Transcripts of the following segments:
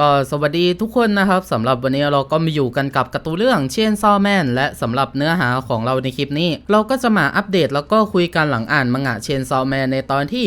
ก็สวัสดีทุกคนนะครับสำหรับวันนี้เราก็มาอยู่กันกับการ์ตูนเรื่องเชนซอแมนและสำหรับเนื้อหาของเราในคลิปนี้ เราก็จะมาอัปเดตแล้วก็คุยกันหลังอ่านมังงะเชนซอแมนในตอนที่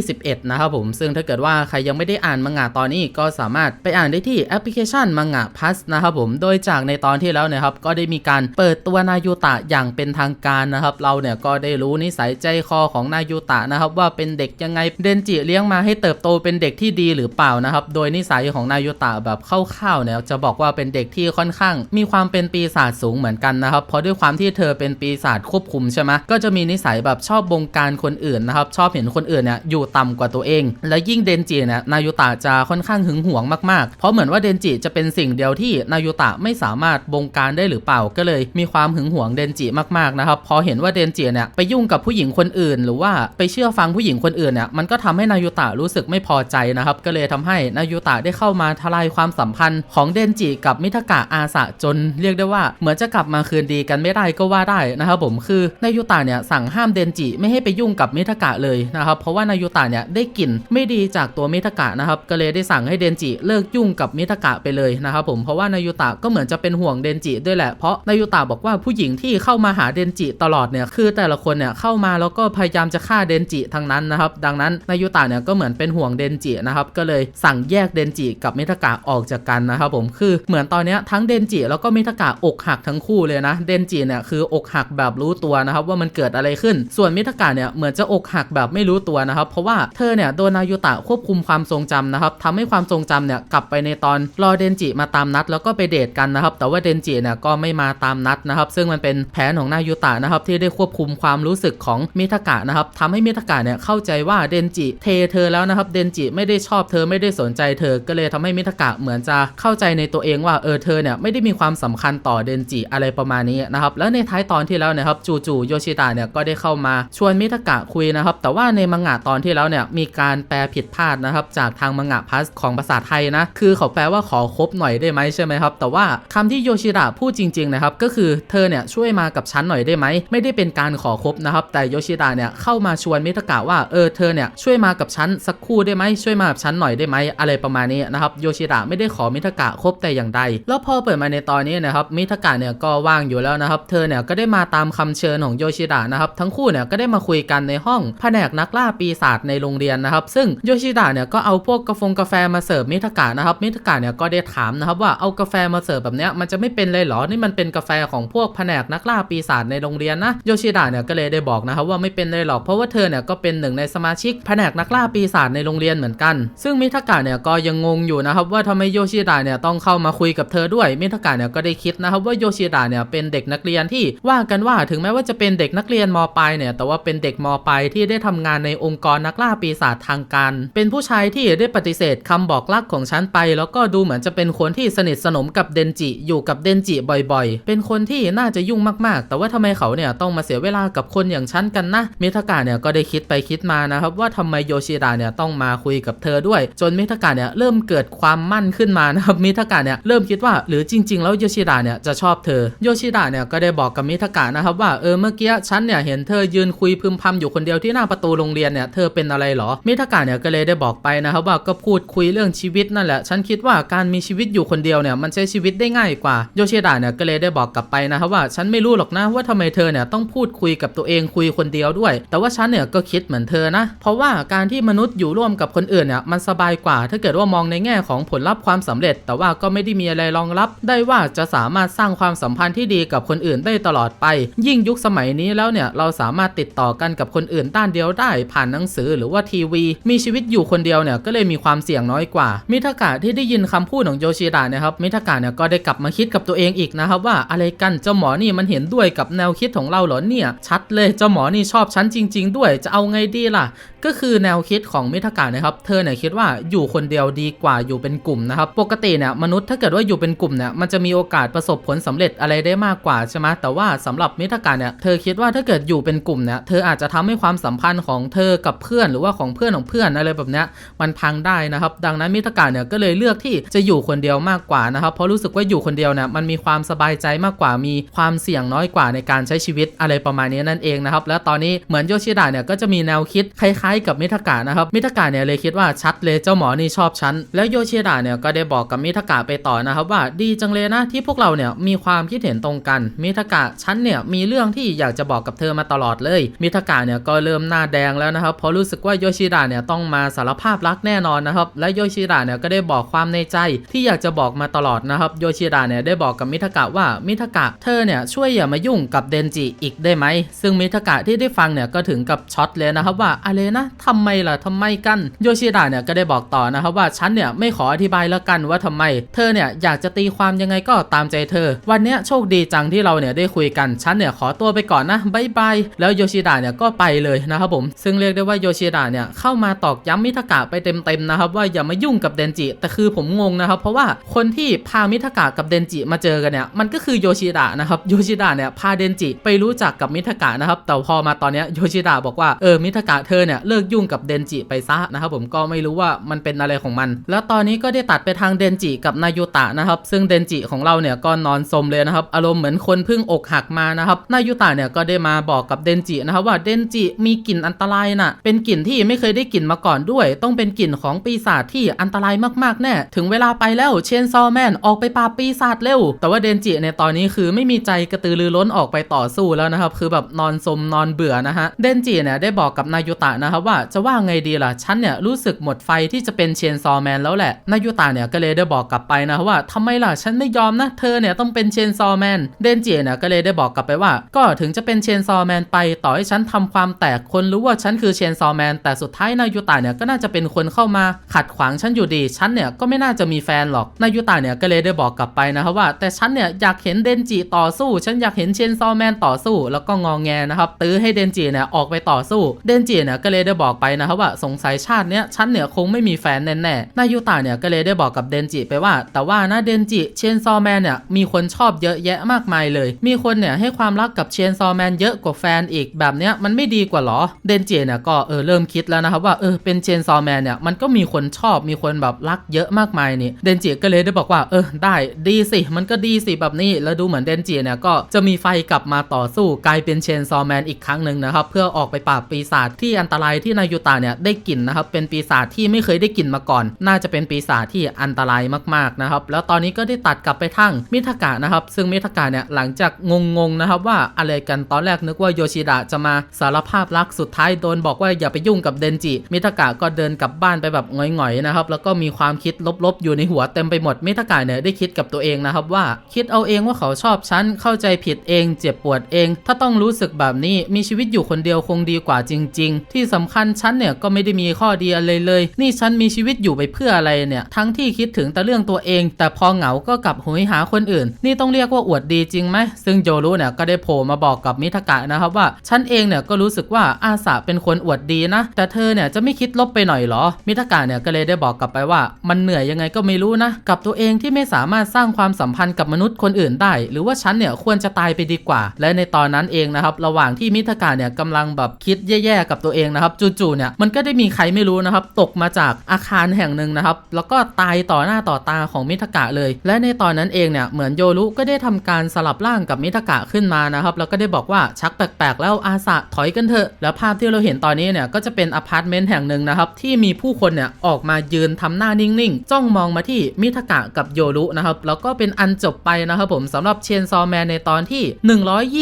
121 นะครับผม ซึ่งถ้าเกิดว่าใครยังไม่ได้อ่านมังงะตอนนี้ก็สามารถไปอ่านได้ที่แอปพลิเคชันมังงะพัสนะครับผมโดยจากในตอนที่แล้วนะครับก็ได้มีการเปิดตัวนายูตะอย่างเป็นทางการนะครับเราเนี่ยก็ได้รู้นิสัยใจคอของนายูตะนะครับว่าเป็นเด็กยังไงเดนจิเลี้ยงมาให้เติบโตเป็นเด็กที่ดีหรือเปล่านะครับโดยนิสัยของนายูตะแบบคร่าวๆเนี่ยจะบอกว่าเป็นเด็กที่ค่อนข้าง มีความเป็นปีศาจสูงเหมือนกันนะครับ เพราะด้วยความที่เธอเป็นปีศาจควบคุมใช่ไหมก็จะมีนิสัยแบบชอบบงการคนอื่นนะครับ ชอบเห็นคนอื่นเนี่ยอยู่ต่ำกว่าตัวเอง และยิ่งเดนจิเนี่ยนายูตะจะค่อนข้างหึงหวงมากๆ เพราะเหมือนว่าเดนจิจะเป็นสิ่งเดียวที่นายูตะไม่สามารถบงการได้หรือเปล่าก็เลย มีความหึงหวงเดนจิมากๆนะครับ พอเห็นว่าเดนจิเนี่ยไปยุ่งกับผู้หญิงคนอื่น หรือว่าไปเชื่อฟังผู้หญิงคนอื่นเนี่ยมันก็ทำให้นายูตะรู้สึกไม่พอใจนะครับ ก็เลยทำให้นายูตะได้เข้ามาทลายความสัมพันธ์ของเดนจิกับมิทากะอาสะจนเรียกได้ว่าเหมือนจะกลับมาคืนดีกันไม่ได้ก็ว่าได้นะครับผมคือนายูตะเนี่ยสั่งห้ามเดนจิไม่ให้ไปยุ่งกับมิทากะเลยนะครับเพราะว่านายูตะเนี่ยได้กลิ่นไม่ดีจากตัวมิทากะนะครับก็เลยได้สั่งให้เดนจิเลิกยุ่งกับมิทากะไปเลยนะครับผมเพราะว่านายูตะก็เหมือนจะเป็นห่วงเดนจิด้วยแหละเพราะนายูตะบอกว่าผู้หญิงที่เข้ามาหาเดนจิตลอดเนี่ยคือแต่ละคนเนี่ยเข้ามาแล้วก็พยายามจะฆ่าเดนจิทั้งนั้นนะครับดังนั้นนายูตะเนี่ยก็เหมือนเป็นห่วงเดนจินะครับก็เลยสั่งแยกเดนจิกับมิทากะออกจากกันนะครับผมคือเหมือนตอนนี้ทั้งเดนจิแล้วก็มิทากะอกหักทั้งคู่เลยนะ เดนจิเนี่ยคืออกหักแบบรู้ตัวนะครับว่ามันเกิดอะไรขึ้น ส่วนมิทากะเนี่ยเหมือนจะอกหักแบบไม่รู้ตัวนะครับ เพราะว่าเธอเนี่ยโดนนายูตะควบคุมความทรงจำนะครับทำให้ความทรงจำเนี่ยกลับไปในตอนรอเดนจิมาตามนัด แล้วก็ไปเดทกันนะครับ แต่ว่าเดนจิเนี่ยก็ไม่มาตามนัดนะครับ ซึ่งมันเป็นแผนของนายูตะนะครับที่ได้ควบคุมความรู้สึกของมิทากะนะครับทำให้มิทากะเนี่ยเข้าใจว่าเดนจิเทเธอแล้วนะครับ เดนจิไม่ได้ชอบเธอไม่ได้สนใจเธอก็เลยทำให้มิทากะเหมือนจะเข้าใจในตัวเองว่าเออเธอเนี่ยไม่ได้มีความสำคัญต่อเดนจิอะไรประมาณนี้นะครับแล้วในท้ายตอนที่แล้วนะครับจู่ๆโยชิตะเนี่ยก็ได้เข้ามาชวนมิทากะคุยนะครับแต่ว่าในมังงะตอนที่แล้วเนี่ยมีการแปลผิดพลาดนะครับจากทางมังงะพัสของภาษาไทยนะคือเขาแปลว่าขอคบหน่อยได้ไหมใช่ไหมครับแต่ว่าคำที่โยชิตะพูดจริงๆนะครับก็คือเธอเนี่ยช่วยมากับฉันหน่อยได้ไหมไม่ได้เป็นการขอคบนะครับแต่โยชิตะเนี่ยเข้ามาชวนมิทากะว่าเออเธอเนี่ยช่วยมากับฉันสักคู่ได้ไหมช่วยมากับฉันหน่อยได้ไหมอะไรประมาณนี้นะครับโยชิตะไม่ได้ขอมิทากะคบแต่อย่างใด แล้วพอเปิดมาในตอนนี้นะครับมิทากะเนี่ยก็ว่างอยู่แล้วนะครับ เธอเนี่ยก็ได้มาตามคำเชิญของโยชิตะนะครับทั้งคู่เนี่ยก็ได้มาคุยกันในห้องแผนกนักล่าปีศาจในโรงเรียนนะครับ ซึ่งโยชิตะเนี่ยก็เอาพวกกาแฟกาแฟมาเสิร์ฟมิทากะนะครับมิทากะเนี่ยก็ได้ถามนะครับว่าเอากาแฟมาเสิร์ฟแบบเนี้ยมันจะไม่เป็นเลยเหรอนี่มันเป็นกาแฟของพวกแผนกนักล่าปีศาจในโรงเรียนนะโยชิตะเนี่ยก็เลยได้บอกนะครับว่าไม่เป็นเลยหรอกเพราะว่าเธอเนี่ยก็เป็นหนึ่งในสมาชิกแผนกนักล่าปีศาจในโรงเรียนเหมือนกัน ซึ่งมิทากะเนี่ยก็ยังงงอยู่นะครับว่าทำไมโยชิตะเนี่ยต้องเข้ามาคุยกับเธอด้วยมิทากะเนี่ยก็ได้คิดนะครับว่าโยชิตะเนี่ยเป็นเด็กนักเรียนที่ว่ากันว่าถึงแม้ว่าจะเป็นเด็กนักเรียนมปลายเนี่ยแต่ว่าเป็นเด็กมปลายที่ได้ทำงานในองค์กรนักล่าปีศาจทางการ เป็นผู้ชายที่ได้ปฏิเสธคำบอกรักของฉันไป แล้วก็ดูเหมือนจะเป็นคนที่สนิทสนมกับเดนจิอยู่กับเดนจิบ่อยๆ เป็นคนที่น่าจะยุ่งมากๆ แต่ว่าทำไมเขาเนี่ยต้องมาเสียเวลากับคนอย่างฉันกันนะมิทากะเนี่ยก็ได้คิดไปคิดมานะครับว่าทำไมโยชิดะเนี่ยต้องมาคุยกับเธอด้วย จนมิทากะเนี่ยเริ่มเกิดความมั่นขึ้นมานะครับมิทากะเนี่ยเริ่มคิดว่าหรือจริง ๆ แล้วโยชิดะเนี่ยจะชอบเธอโยชิดะเนี่ยก็ได้บอกกับมิทากะนะครับว่าเออเมื่อกี้ฉันเนี่ยเห็นเธอยืนคุยพึมพำอยู่คนเดียวที่หน้าประตูโรงเรียนเนี่ยเธอเป็นอะไรหรอมิทากะเนี่ยก็เลยได้บอกไปนะครับว่าก็พูดคุยเรื่องชีวิตนั่นแหละ ฉันคิดว่าการมีชีวิตอยู่คนเดียวเนี่ยมันใช้ชีวิตได้ง่ายกว่าโยชิดะเนี่ยก็เลยได้บอกกลับไปนะครับว่าฉันไม่รู้หรอกนะว่าทำไมเธอเนี่ยต้องพูดคุยกับตัวเองคุยคนเดียวด้วย แต่ว่าฉันเนี่ยก็คิดเหมือนเธอนะ เพราะว่าการที่มนุษย์อยู่ร่วมกับคนอื่นเนี่ยมันสบายกว่า ถ้าเกิดว่ามองในแง่ของผลลัพธ์ความสำเร็จ แต่ว่าก็ไม่ได้มีอะไรรองรับ ได้ว่าจะสามารถสร้างความสัมพันธ์ที่ดีกับคนอื่นได้ตลอดไป ยิ่งยุคสมัยนี้แล้วเนี่ยเราสามารถติดต่อกันกับคนอื่นด้านเดียวได้ ผ่านหนังสือหรือว่าทีวี มีชีวิตอยู่คนเดียวเนี่ยก็เลยมีความเสี่ยงน้อยกว่า มิทากะที่ได้ยินคำพูดของโยชิดะนะครับมิทากะเนี่ยก็ได้กลับมาคิดกับตัวเองอีกนะครับว่าอะไรกันเจ้าหมอนี่มันเห็นด้วยกับแนวคิดของเราเหรอเนี่ย ชัดเลยเจ้าหมอนี่ชอบฉันจริง ๆ ด้วยจะเอาไงดีล่ะ ก็คือแนวคิดของมิทากะนะครับ เธอเนี่ยคิดว่าอยู่คนเดียวดีกกว่าอยู่เป็นกลุ่มนะครับ ปกติเนี่ยมนุษย์ถ้าเกิดว่าอยู่เป็นกลุ่มเนี่ยมันจะมีโอกาสประสบผลสำเร็จอะไรได้มากกว่าใช่ไหมแต่ว่าสำหรับมิทากะเนี่ยเธอคิดว่าถ้าเกิดอยู่เป็นกลุ่มเนี่ยเธออาจจะทำให้ความสัมพันธ์ของเธอกับเพื่อนหรือว่าของเพื่อนของเพื่อนอะไรแบบเนี้ยมันพังได้นะครับ ดังนั้นมิทากะเนี่ยก็เลยเลือกที่จะอยู่คนเดียวมากกว่านะครับเพราะรู้สึกว่าอยู่คนเดียวเนี่ยมันมีความสบายใจมากกว่ามีความเสี่ยงน้อยกว่าในการใช้ชีวิตอะไรประมาณนี้นั่นเองนะครับแล้วตอนนี้เหมือนโยชิดะเนี่ยก็จะมีแนวคิดคล้ายๆ กับมิทากะนะครับมิทากะเนี่ยเลยคิดว่าชัดเลยเจ้าหมอนี่ชอบฉันแล้วโยชิดะเนี่ยก็ได้บอกกับมิทากะไปต่อนะครับว่าดีจังเลยนะที่พวกเราเนี่ยมีความคิดเห็นตรงกัน มิทากะฉันเนี่ยมีเรื่องที่อยากจะบอกกับเธอมาตลอดเลย มิทากะเนี่ยก็เริ่มหน้าแดงแล้วนะครับเพราะรู้สึกว่าโยชิดะเนี่ยต้องมาสารภาพรักแน่นอนนะครับและโยชิดะเนี่ยก็ได้บอกความในใจที่อยากจะบอกมาตลอดนะครับโยชิดะเนี่ยได้บอกกับมิทากะว่ามิทากะเธอเนี่ยช่วยอย่ามายุ่งกับเดนจิอีกได้ไหมซึ่งมิทากะที่ได้ฟังเนี่ยก็ถึงกับช็อตเลยนะครับว่าอะไรนะทำไมล่ะทำไมกันโยชิดะเนี่ยก็ได้บอกต่อนะครับว่าฉันเนี่ยไม่ขออธิบายแล้วกันว่าทำไม เธอเนี่ยอยากจะตีความยังไงก็ตามใจเธอ วันนี้โชคดีจังที่เราเนี่ยได้คุยกันฉันเนี่ยขอตัวไปก่อนนะบายบายแล้วโยชิดะเนี่ยก็ไปเลยนะครับผม ซึ่งเรียกได้ว่าโยชิดะเนี่ยเข้ามาตอกย้ำมิทากะไปเต็มๆนะครับว่าอย่ามายุ่งกับเดนจิ แต่คือผมงงนะครับ เพราะว่าคนที่พามิทากะกับเดนจิมาเจอกันเนี่ยมันก็คือโยชิดะนะครับโยชิดะเนี่ยพาเดนจิไปรู้จักกับมิทากะนะครับแต่พอมาตอนนี้โยชิดะบอกว่าเออมิทากะเธอเนี่ยเลิกยุ่งกับเดนจิไปซะนะครับผมก็ไม่รู้ว่ามันเป็นอะไรของมันแล้วตอนนี้ก็ได้ตัดไปทางเดนจิกับนายุตะนะครับ ซึ่งเดนจิของเราเนี่ยก็นอนสมเลยนะครับ อารมณ์เหมือนคนเพิ่งอกหักมานะครับ นายุตะเนี่ยก็ได้มาบอกกับเดนจินะครับว่าเดนจิมีกลิ่นอันตรายน่ะ เป็นกลิ่นที่ไม่เคยได้กลิ่นมาก่อนด้วย ต้องเป็นกลิ่นของปีศาจที่อันตรายมากๆแน่ ถึงเวลาไปแล้วเชนซอแมนออกไปปราบปีศาจเร็ว แต่ว่าเดนจิในตอนนี้คือไม่มีใจกระตือรือร้นออกไปต่อสู้แล้วนะครับ คือแบบนอนสมนอนเบื่อนะฮะ เดนจิเนี่ยได้บอกกับนายุตะนะครับว่าจะว่าไงดีล่ะ ฉันเนี่ยรู้สึกหมดไฟที่จะเป็นเชนซอแมนแล้วแหละนายุตะเนี่ยก็เลยได้บอกกลับไปนะครับว่าทำไมล่ะฉันไม่ยอมนะ เธอเนี่ยต้องเป็นเชนซอแมนเดนจิเนี่ยก็เลยได้บอกกลับไปว่า ก็ถึงจะเป็นเชนซอแมนไปต่อให้ฉันทำความแตกคนรู้ว่าฉันคือเชนซอแมนแต่สุดท้ายนายุตะเนี่ยก็น่าจะเป็นคนเข้ามาขัดขวางฉันอยู่ดีฉันเนี่ยก็ไม่น่าจะมีแฟนหรอกนายุตะเนี่ยก็เลยได้บอกกลับไปนะครับว่า แต่ฉันเนี่ยอยากเห็นเดนจิต่อสู้ ฉันอยากเห็นเชนซอแมนต่อสู้ แล้วก็งองแงนะครับตื้อให้เดนจิเนี่ยออกไปต่อสู้ เดนจิเนี่ยก็เลยได้บอกไปนะครับว่าสงสัยชาติเนี้ยฉันเนี่ยคงไม่มีแฟนแน่ๆนายุตะเนี่ยก็เลยได้บอกกับเดนจิไปว่า แต่ว่านะเดนจิเชนซอแมนเนี่ยมีคนชอบเยอะแยะมากมายเลย มีคนเนี่ยให้ความรักกับเชนซอแมนเยอะกว่าแฟนอีกแบบเนี้ยมันไม่ดีกว่าหรอเดนจิเนี่ยก็เออเริ่มคิดแล้วนะครับว่าเออเป็นเชนซอแมนเนี่ยมันก็มีคนชอบมีคนแบบรักเยอะมากมายนี่เดนจิก็เลยได้บอกว่าเออได้ดีสิมันก็ดีสิแบบนี้แล้วดูเหมือนเดนจิเนี่ยก็จะมีไฟกลับมาต่อสู้กลายเป็นเชนซอแมนอีกครั้งหนึ่งนะครับเพื่อออกไปปราบปีศาจที่อันตรายที่นายูตะเนี่ยได้กลิ่นนะครับเป็นปีศาจที่ไม่เคยได้กลิ่นมาก่อนนาจะเป็นปีศาจที่อันตรายมากๆนะครับ แล้วตอนนี้ก็ได้ตัดกลับไปทั้งมิทากะนะครับ ซึ่งมิทากะเนี่ยหลังจากงงๆนะครับว่าอะไรกันตอนแรกนึกว่าโยชิดะจะมาสารภาพรักสุดท้ายโดนบอกว่าอย่าไปยุ่งกับเดนจิ มิทากะก็เดินกลับบ้านไปแบบหงอยๆนะครับแล้วก็มีความคิดลบๆ อยู่ในหัวเต็มไปหมดมิทากะเนี่ยได้คิดกับตัวเองนะครับว่าคิดเอาเองว่าเขาชอบฉันเข้าใจผิดเอง เจ็บปวดเอง ถ้าต้องรู้สึกแบบนี้มีชีวิตอยู่คนเดียวคงดีกว่าจริง ๆ ที่สำคัญฉันเนี่ยก็ไม่ได้มีข้อดีอะไรเลย นี่ฉันมีชีวิตอยู่ไปเพื่ออะไรเนี่ย ทั้งที่คิดถึงแต่เรื่องตัวเอง แต่พอเหงาก็กลับโหยหาคนอื่น นี่ต้องเรียกว่าอวดดีจริงไหม ซึ่งโยรุเนี่ยก็ได้โผล่มาบอกกับมิทากะนะครับว่า ฉันเองเนี่ยก็รู้สึกว่าอาสาเป็นคนอวดดีนะ แต่เธอเนี่ยจะไม่คิดลบไปหน่อยเหรอ มิทากะเนี่ยก็เลยได้บอกกลับไปว่า มันเหนื่อยยังไงก็ไม่รู้นะ กับตัวเองที่ไม่สามารถสร้างความสัมพันธ์กับมนุษย์คนอื่นได้ หรือว่าฉันเนี่ยควรจะตายไปดีกว่า และในตอนนั้นเองนะครับ ระหว่างที่มิทากะเนี่ยกำลังแบบคิดแย่ๆกับตัวเองนะครับ จู่ๆเนี่ยมันก็ได้มีใครไม่รู้นะครับ ตกมาจากอาคารแห่งหนึ่งนะครับ แล้วก็ตายต่อหน้าต่อตาของมิทากะเลย และในตอนนั้นเองเนี่ยเหมือนโยรุก็ได้ทำการสลับร่างกับมิทากะขึ้นมานะครับ แล้วก็ได้บอกว่าชักแปลกๆ แล้วอาสะถอยกันเถอะ แล้วภาพที่เราเห็นตอนนี้เนี่ยก็จะเป็นอพาร์ตเมนต์แห่งหนึ่งนะครับที่มีผู้คนเนี่ยออกมายืนทำหน้านิ่งๆ จ้องมองมาที่มิทากะกับโยรุนะครับ แล้วก็เป็นอันจบไปนะครับผมสำหรับเชนซอแมนในตอนที่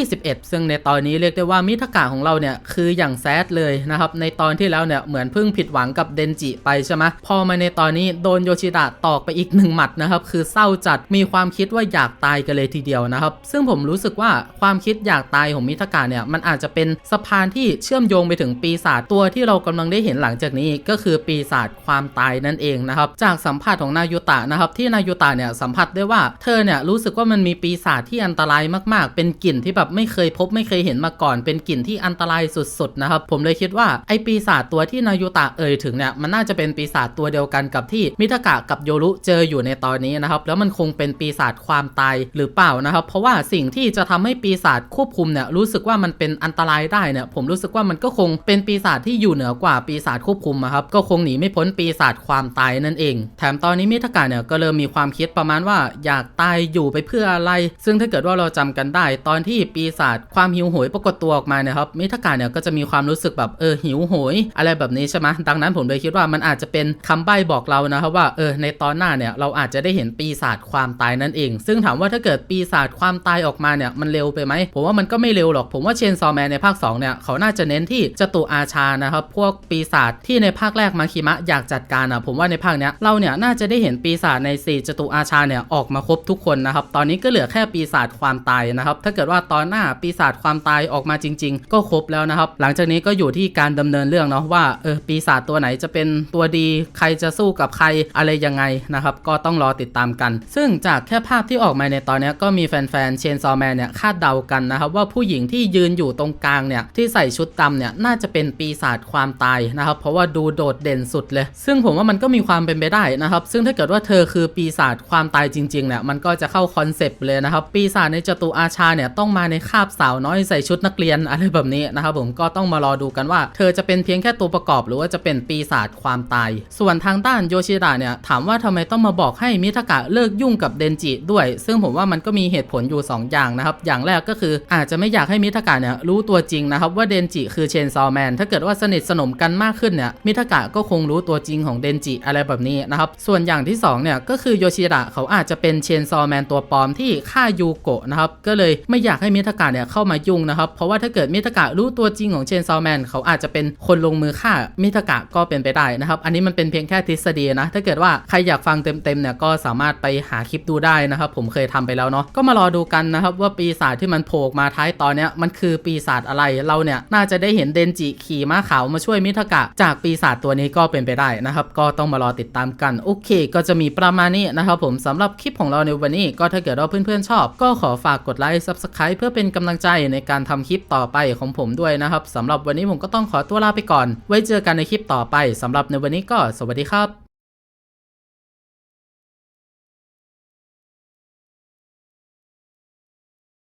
121 ซึ่งในตอนนี้เรียกได้ว่ามิทากะของเราเนี่ยคืออย่างแซดเลยนะครับในตอนที่แล้วเนี่ยเหมือนเพิ่งผิดหวังกับเดนจิไปใช่ไหมพอมาในตอนนี้โดนโยชิดะตอกไปอีกหนึ่งหมัดนะครับ คือเศร้าจัดมีความคิดว่าอยากตายกันเลยทีเดียวนะครับ ซึ่งผมรู้สึกว่าความคิดอยากตายของมิทากะเนี่ยมันอาจจะเป็นสะพานที่เชื่อมโยงไปถึงปีศาจตัวที่เรากำลังได้เห็นหลังจากนี้ก็คือปีศาจความตายนั่นเองนะครับ จากสัมผัสของนายุตะนะครับที่นายุตะเนี่ยสัมผัสได้ว่าเธอเนี่ยรู้สึกว่ามันมีปีศาจที่อันตรายมากๆ เป็นกลิ่นที่แบบไม่เคยพบไม่เคยเห็นมาก่อน เป็นกลิ่นที่อันตรายสุดๆนะครับผมเลยคิดว่าไอปีศาจตัวที่นายุตะเอ่ยถึงเนี่ยมันน่าจะเป็นปีศาจตัวเดียวกันกับที่มิทากะกับโยรุเจออยู่ในตอนนี้นะครับ แล้วมันคงเป็นปีศาจความตายหรือเปล่านะครับ เพราะว่าสิ่งที่จะทำให้ปีศาจควบคุมเนี่ยรู้สึกว่ามันเป็นอันตรายได้เนี่ยผมรู้สึกว่ามันก็คงเป็นปีศาจที่อยู่เหนือกว่าปีศาจควบคุมอะครับก็คงหนีไม่พ้นปีศาจความตายนั่นเอง แถมตอนนี้มิทากะเนี่ยก็เริ่มมีความคิดประมาณว่าอยากตายอยู่ไปเพื่ออะไร ซึ่งถ้าเกิดว่าเราจำกันได้ ตอนที่ปีศาจความหิวโหยปรากฏตัวออกมานี่ยครับมิทากะเนี่ยก็จะมีความรู้สึกแบบเออหิวโหย อะไรแบบนี้ใช่ไหมดังนั้นผมเลยคิดว่ามันอาจจะเป็นคำใบ้บอกเรานะครับว่าเออในตอนหน้าเนี่ยเราอาจจะได้เห็นปีศาจความตายนั่นเอง ซึ่งถามว่าถ้าเกิดปีศาจความตายออกมาเนี่ยมันเร็วไปไหมผมว่ามันก็ไม่เร็วหรอกผมว่าเชนซอแมนในภาค2เนี่ยเขาน่าจะเน้นที่จตุอาชานะครับพวกปีศาจที่ในภาคแรกมาคิมะอยากจัดการอะผมว่าในภาคเนี้ยเราเนี่ยน่าจะได้เห็นปีศาจในสี่จตุอาชาเนี่ยออกมาครบทุกคนนะครับตอนนี้ก็เหลือแค่ปีศาจความตายนะครับถ้าเกิดว่าตอนหน้าปีศาจความตายออกมาจริง ๆ ก็ครบแล้วนะครับหลังจากนี้ก็อยู่ที่การดำเนินเรื่องเนาะว่าเออปีศาจตัวไหนจะเป็นตัวดีใครจะสู้กับใครอะไรยังไงนะครับก็ต้องรอติดตามกัน ซึ่งจากแค่ภาพที่ออกมาในตอนนี้ก็มีแฟนๆเชนซอแมนเนี่ยคาดเดากันนะครับว่าผู้หญิงที่ยืนอยู่ตรงกลางเนี่ยที่ใส่ชุดดำเนี่ยน่าจะเป็นปีศาจความตายนะครับเพราะว่าดูโดดเด่นสุดเลย ซึ่งผมว่ามันก็มีความเป็นไปได้นะครับซึ่งถ้าเกิดว่าเธอคือปีศาจความตายจริงๆเนี่ยมันก็จะเข้าคอนเซปต์เลยนะครับปีศาจในจตุอาชาเนี่ยต้องมาในคาบสาวน้อยใส่ชุดนักเรียนอะไรแบบนี้นะครับผมก็ต้องมารอดูกันว่า เธอจะเป็นเพียงแค่ตัวประกอบ หรือว่าจะเป็นปีศาจความตาย ส่วนทางด้านโยชิดะเนี่ยถามว่าทำไมต้องมาบอกให้มิทากะเลิกยุ่งกับเดนจิด้วย ซึ่งผมว่ามันก็มีเหตุผลอยู่ 2 อย่างนะครับ อย่างแรกก็คืออาจจะไม่อยากให้มิทากะเนี่ยรู้ตัวจริงนะครับว่าเดนจิคือเชนซอแมนถ้าเกิดว่าสนิทสนมกันมากขึ้นเนี่ยมิทากะก็คงรู้ตัวจริงของเดนจิอะไรแบบนี้นะครับ ส่วนอย่างที่สองเนี่ยก็คือโยชิดะเขาอาจจะเป็นเชนซอแมนตัวปลอมที่ฆ่ายูโกะนะครับก็เลยไม่อยากให้มิทากะเนี่ยเข้ามายุ่งนะครับเพราะว่าถ้าเกิดมิทากะรู้ตัวจริงของเชนซอแมนเขาอาจจะเป็นคนลงมือฆ่ามิทากะก็เป็นไปได้นะครับ อันนี้มันเป็นเพียงแค่ทฤษฎีนะ ถ้าเกิดว่าใครอยากฟังเต็มๆเนี่ยก็สามารถไปหาคลิปดูได้นะครับผมเคยทำไปแล้วเนาะก็มารอดูกันนะครับว่าปีศาจที่มันโผล่มาท้ายตอนเนี้ยมันคือปีศาจอะไรเราเนี่ยน่าจะได้เห็นเดนจิขี่ม้าขาวมาช่วยมิทกะ จากปีศาจตัวนี้ก็เป็นไปได้นะครับ ก็ต้องมารอติดตามกันโอเค ก็จะมีประมาณนี้นะครับผมสำหรับคลิปของเราในวันนี้ ก็ถ้าเกิดว่าเพื่อนๆชอบ ก็ขอฝากกดไลค์ Subscribe เพื่อเป็นกำลังใจในการทำคลิปต่อไปของผมด้วยนะครับสำหรับวันนี้ผมก็ต้องขอตัวลาไปก่อน ไว้เจอกันในคลิปต่อไปสำหรับในวันนี้ก็สวัสดีครับ